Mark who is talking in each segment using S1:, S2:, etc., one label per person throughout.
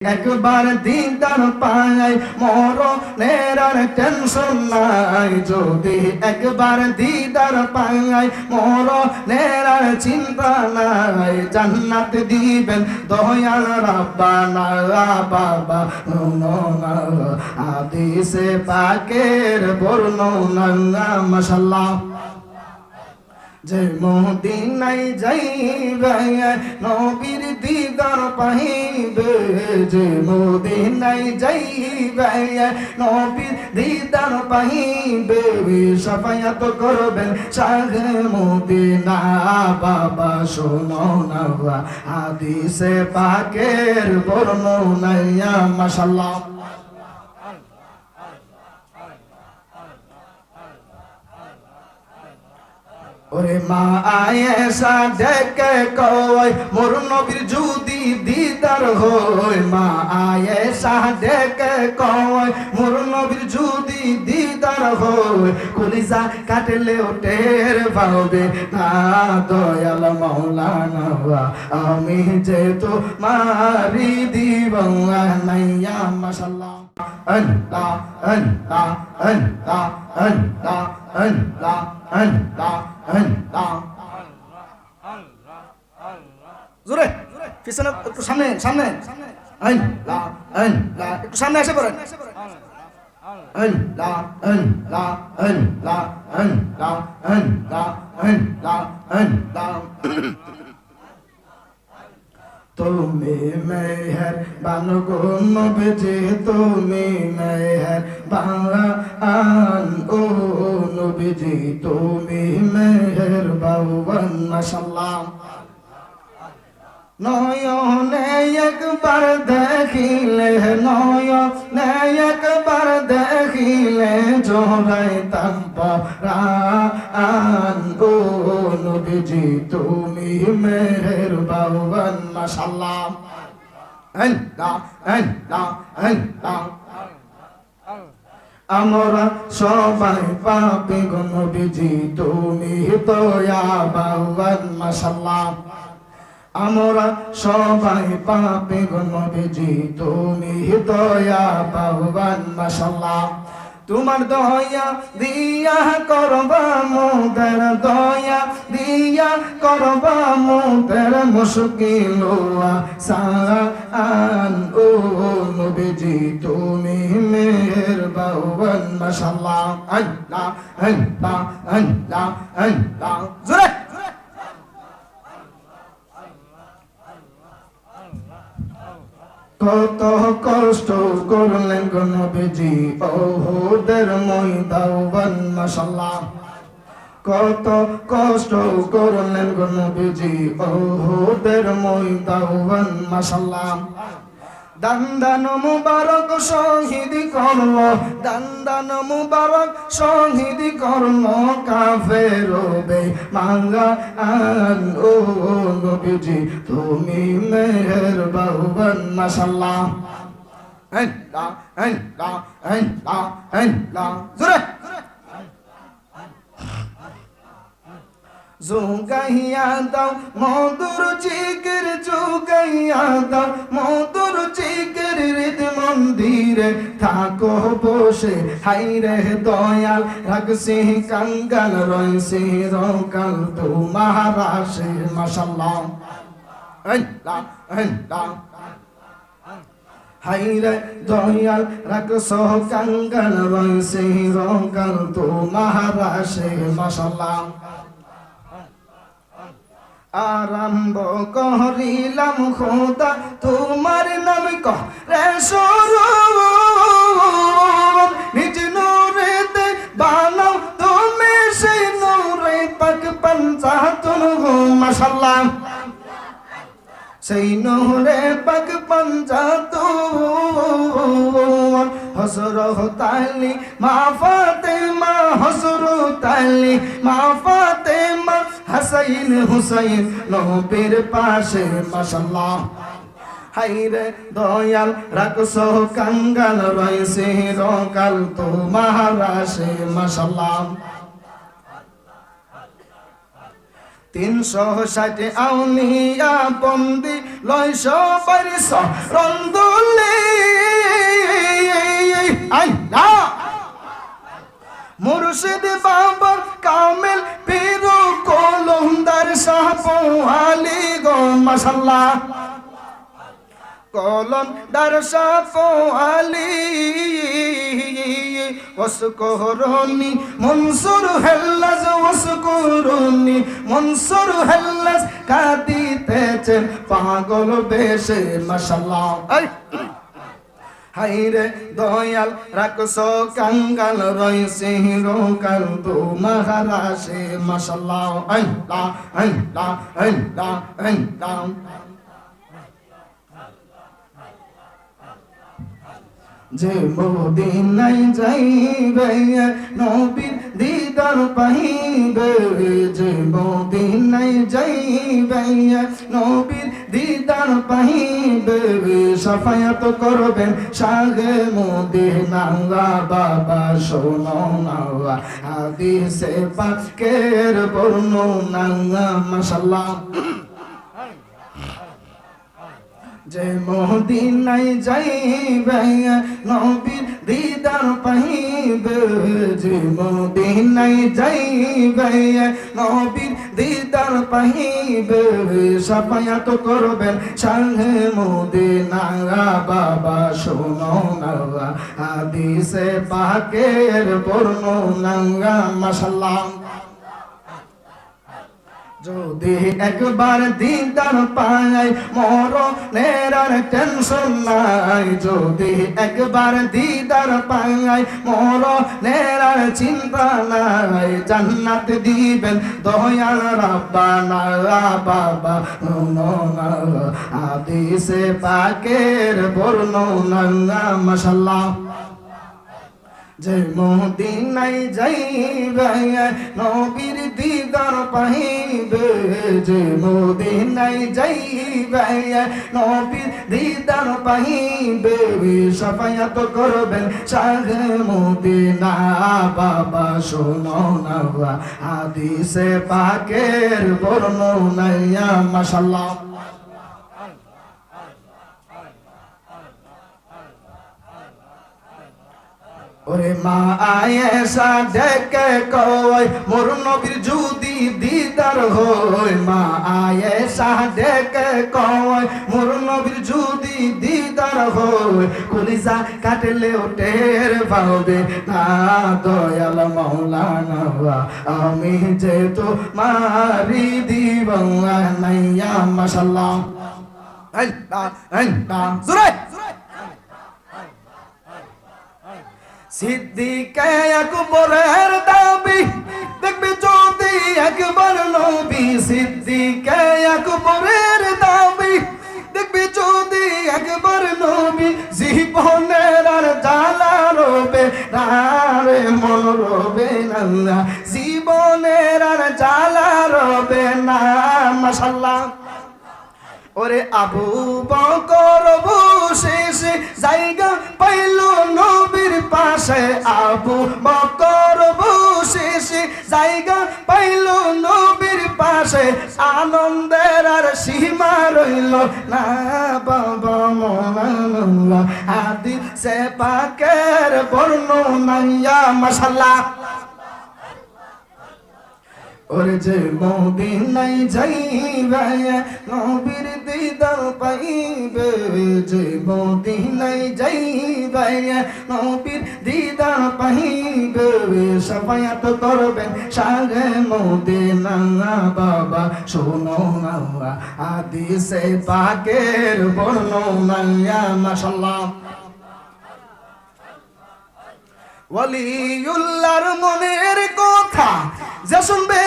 S1: একবার দিদার পাই মরণের আর টেনশন নাই। যদি একবার দিদার পাই মরণের আর চিন্তা নাই। জান্নাত দিবেন দয়াল রাব্বানা। বাবা নুনা আদিসে পাকের বর্ণনা, মাশাআল্লাহ। যে মদিনাই যাইবে, নবীর দিদার পাইবে যে মদিনাই যাইবে নবীর দিদার পাইবে সাফায়াত করবেন শাহে মদিনা। বাবা, শোনো না হাদিসে পাকের বর্ণনাইয়া, মাশাআল্লাহ। ওরে মা আয়েশা ডেকে কয়, মোর নবীর যদি দিদার হয়, মা আয়েশা ডেকে কয়, মোর নবীর যদি দিদার হয় কলিজা কাটলে টের পাবে না, দয়াল মাওলানা আমি যে তো মারি দিব নাইয়া মাশাল্লাহ আল্লাহ সামনে সামনে। সামনে এসে পড়েন। আল্লাহ আল্লাহ আল্লাহ আল্লাহ আল্লাহ আল্লাহ আল্লাহ তুমি মেহর বানগো নবজি তুমি মেহর বান ও নবজি তুমি মেহর বাউন মাশাল্লাহ নয়নে একবার দেখিলে নয়নে একবার দেখিলে জোড়াই তাম্পরান ও নবীজি, তুমি মেহের বাউন মাশাল্লাহ আমরা সবাই পাপি গো নবীজি, তুমি দয়া বাউন মাশাল্লাহ আমরা সবাই পাপে গণবেজি তুমি দয়া পাহবান মাসাল্লাহ তোমার দয়া দিয়া করবা মোদের দয়া, দিয়া করবা মোদের মুশকিল সান ও নবীজি, তুমি মেহের বাউন মাশাল্লাহ আল্লাহ আল্লাহ আল্লাহ আল্লাহ। জোরে। কত কষ্ট করলেন কোন বেজি ওহুদের ময়দাওয়ান মাশাল্লাহ কত কষ্ট করলেন কোন বেজি ওহুদের ময়দাওয়ান মাশাল্লাহ দান্দান মুবারক শহীদ করল দান্দান মুবারক শহীদ করল কাফের বে মাঙ্গা আন। ও নবীজি, তুমি মেহের বাহুবান মাশাল্লাহ আল্লাহ আল্লাহ আল্লাহ আল্লাহ জোরে। জুগাইয়া দাও, মধুর চিকের জুগাইয়া মধুর চিকের হৃদ মন্দিরে থাকো বসে। হাইরে দয়াল, রাখছি কাঙ্গাল রইছি রকাল তু মহারাশে মাশাল্লাহ আল্লাহ আল্লাহ হাইরে দয়াল, রাখছ কাঙ্গাল রইছি রকাল তু মহারাশে মাশাল্লাহ আরম্ভ করিলাম খোদা, তোমার নাম করে সরু নিজ নূরেতে বানাও তুমি, সেই নূরে পাক পঞ্চাতুন মাশাল্লাহ সেই নূরে পাক পঞ্চাতুন হসর তালি মা ফাতেমা হসর তালি মা ফাতেমা হাসাইন হুসাইন নবীর পাশে মাশাল্লাহ হাইরে দয়াল, রাখছ কাঙ্গাল, রয়েছে রকাল তো মহারাশে মাশাল্লাহ তিনশো ষাট আউলিয়া বন্দি লয়শ পারিস রন্দুলি মুর্শিদ বাবা গো মাসাল্লাহ কলম দর্শাফ আলী ওসকরনি মনসুর হেল্লাস ওসকরনি মনসুর হেল্লাস কাঁদিতেছেন পাগল বেশে মাশাল্লাহ হাইরে দয়াল রাখস কাঙ্গাল রয়েছে রোকাল তো মহারাশে মাশাল্লাহ আল্লাহ আল্লাহ আল্লাহ আল্লাহ। যে মদিনাই যাইবে, নবীর দিদার পাইবে যে মদিনাই যাইবে, নবীর দিদার পাইবে, সাফায়াত করবেন সাগে মদিনা বাবা শোনো না, হাদিসে পাকের বর্ণনা মাশাল্লাহ যে মদিনাই যাইবে, নবীর দিদার পাইবে। যে মদিনাই যাইবে, নবীর দিদার পাইবে। সাফায়াত করবেন সাঙ্গে মদিনা বাবা। শোনো না, হাদিসে পাকের বর্ণনা মাশাল্লাহ যদি একবার দিদার পাই মর নেরার টেনশন নাই। যদি একবার দিদার পাই মর নেরার চিন্তা নাই। জান্নাত দিবেন দয়াল রাব্বানা। বাবা আদিসে পাকের বর্ণনা মাশাল্লাহ যে মদিনাই যাইবে নবীর দিদার পাইবে যে মদিনাই যাইবে নবীর দিদার পাইবে সফায়াত করবেন। সাগে মদিনা, বাবা শোনো না হাদিসে পাকের বর্ণনাইয়া মাশাল্লাহ ওরে মা আয়েশা, ডেকে কয়, মোর নবীর যদি দিদার হয়। মা আয়েশা, ডেকে কয়, মোর নবীর যদি দিদার হয়। কলিজা কাটলে টের পাবে না, দয়াল মৌলানা, আমি যে তো মারি দিব নাইয়া মাশাল্লাহ আল্লাহ আল্লাহ জুরে সিদ্দিকে আকবরের দাবি, দেখবি যদি একবার নবী সিদ্দিকে আকবরের দাবি, দেখবি যদি একবার নবী জীবনের আর জ্বালা রবে রে, মন রবে না জীবনের আর জ্বালা রবে না মাশাল্লাহ ওরে আবু বকর শেষ জায়গা পাশে আবু বকর শেষ জায়গা পাইল নবীর পাশে। আনন্দের আর সীমা রইল না বাবা মনাল্লাহ আদি সে পাকের বর্ণনাইয়া মশাল্লাহ ওরে যে মদিনাই যাইবে, নবীর দিদার পাইবে। যে মদিনাই যাইবে, নবীর দিদার পাইবে। সফায়াত করবেন সাগে মদিনা বাবা, শোনো না আদিসে পাকের বর্ণনা মাশাল্লাহ ওয়ালিউল্লাহর মনের কথা যে শুনবে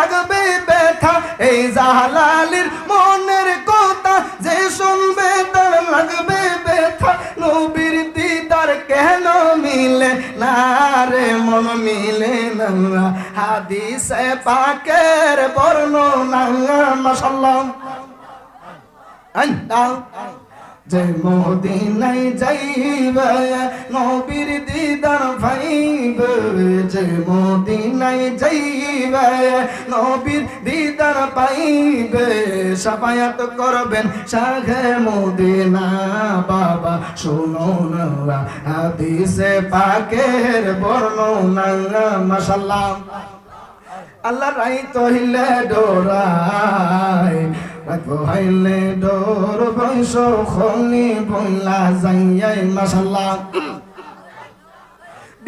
S1: লাগবে ব্যথা। এই জাহালালির মনের কথা যে শুনবে তার লাগবে ব্যথা। নবীর দিদার কেন মিলে না রে? মন মিলে না হাদিসে পাকের বর্ণনা মাশাল্লাহ যে মদিনায় যাইবে পাইবে যে মদিনায় যাইবে, নবীর দিদার পাইবে, সাফায়াত করবেন শাহে মদিনা বাবা। শুনো না হাদিসে পাকের বর্ণনা, মাশাআল্লাহ। আল্লাহ রাই তহিলে ডোরাই রাখো হাইলে ডোর বংশ খনি বইলা যাইয়াই মাশাল্লাহ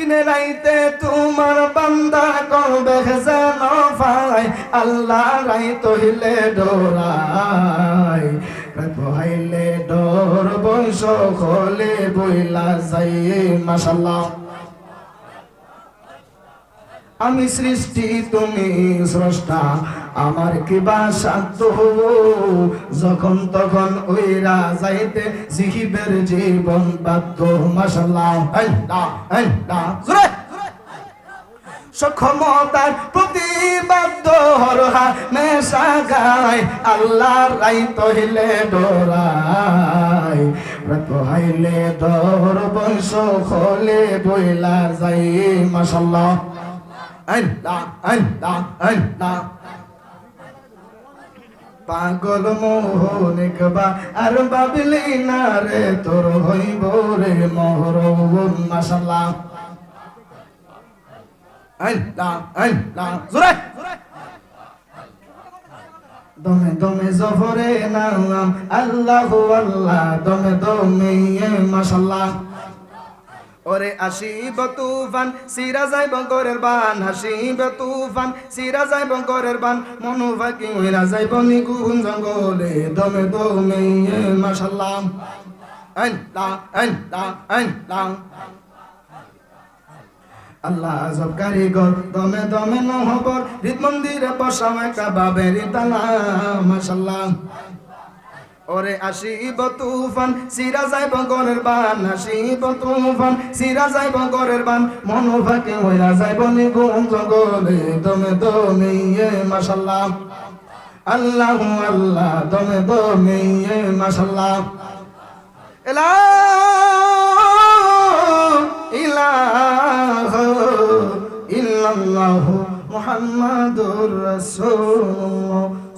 S1: দিনে রাইতে তোমার বান্দা করবে যেন ফাই আল্লাহ রাই তহিলে ডোরাই। রাখো হাইলে ডোর বংশ খলে বইলা যাই মাশাল্লাহ আমি সৃষ্টি, তুমি স্রষ্টা। আমার কি বাসান্ত যখন তখন ওইরা যাইতে জিহিবের জীবন বাধ্য মাসাল্লাহ সক্ষমতার প্রতিবাদ্য হরহা মেশা গায়, আল্লাহ রাই তহিলে ডোরাই রাত দর বংশ খোলে বইলা যাই মাসাল্লাহ আল্লাহ আল্লাহ আল্লাহ পাগল মোহন একবা আর বাবলি না রে তোর হইব রে মোহর মাসাল্লাহ দমে দমে জফরে নাম, আল্লাহু আল্লাহ, দমে দমে মাসাল্লাহ ওরে আসিব তুফান, সিরা যাইব গরের বান হাসিব তুফান, সিরা যাইব গরের বান, মনু হইরা যাইব নিগুন জঙ্গলে, দমে দমে মাশাল্লাহ আল্লাহ আল্লাহ আল্লাহ আল্লাহ আজব কারিগর, দমে দমে নহবর হৃদ মন্দিরে বসামায় কাবাবের তালা মাশাল্লাহ ওরে আসিব তুফান, সিরা যাইব গরের বান, আসিব তুফান, সিরা যাইব গরের বান মনোভাকে হইরা যাইব নিগুণ জগলে দমে দমে মাশাল্লাহ। আল্লাহ আল্লাহ, দমে দমে মাশাল্লাহ। এলা ইলাহ ইল্লাল্লাহু মুহাম্মাদুর রাসূলুল্লাহ।